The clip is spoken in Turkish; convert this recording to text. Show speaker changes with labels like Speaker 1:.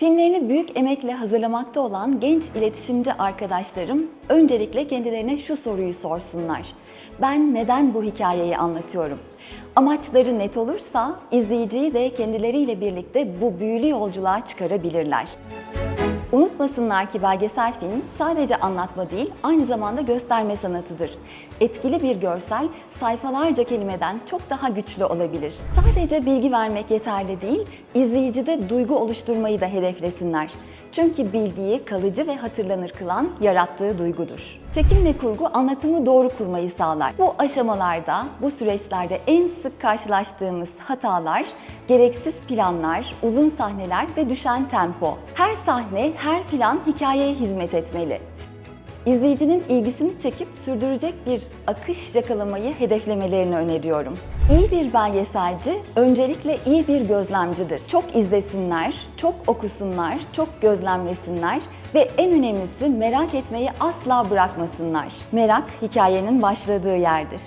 Speaker 1: Filmlerini büyük emekle hazırlamakta olan genç iletişimci arkadaşlarım öncelikle kendilerine şu soruyu sorsunlar. Ben neden bu hikayeyi anlatıyorum? Amaçları net olursa izleyiciyi de kendileriyle birlikte bu büyülü yolculuğa çıkarabilirler. Unutmasınlar ki belgesel film sadece anlatma değil, aynı zamanda gösterme sanatıdır. Etkili bir görsel sayfalarca kelimeden çok daha güçlü olabilir. Sadece bilgi vermek yeterli değil, izleyicide duygu oluşturmayı da hedeflesinler. Çünkü bilgiyi kalıcı ve hatırlanır kılan yarattığı duygudur. Çekim ve kurgu anlatımı doğru kurmayı sağlar. Bu aşamalarda, bu süreçlerde en sık karşılaştığımız hatalar gereksiz planlar, uzun sahneler ve düşen tempo. Her sahne, her plan hikayeye hizmet etmeli. İzleyicinin ilgisini çekip sürdürecek bir akış yakalamayı hedeflemelerini öneriyorum. İyi bir belgeselci öncelikle iyi bir gözlemcidir. Çok izlesinler, çok okusunlar, çok gözlemlesinler ve en önemlisi merak etmeyi asla bırakmasınlar. Merak hikayenin başladığı yerdir.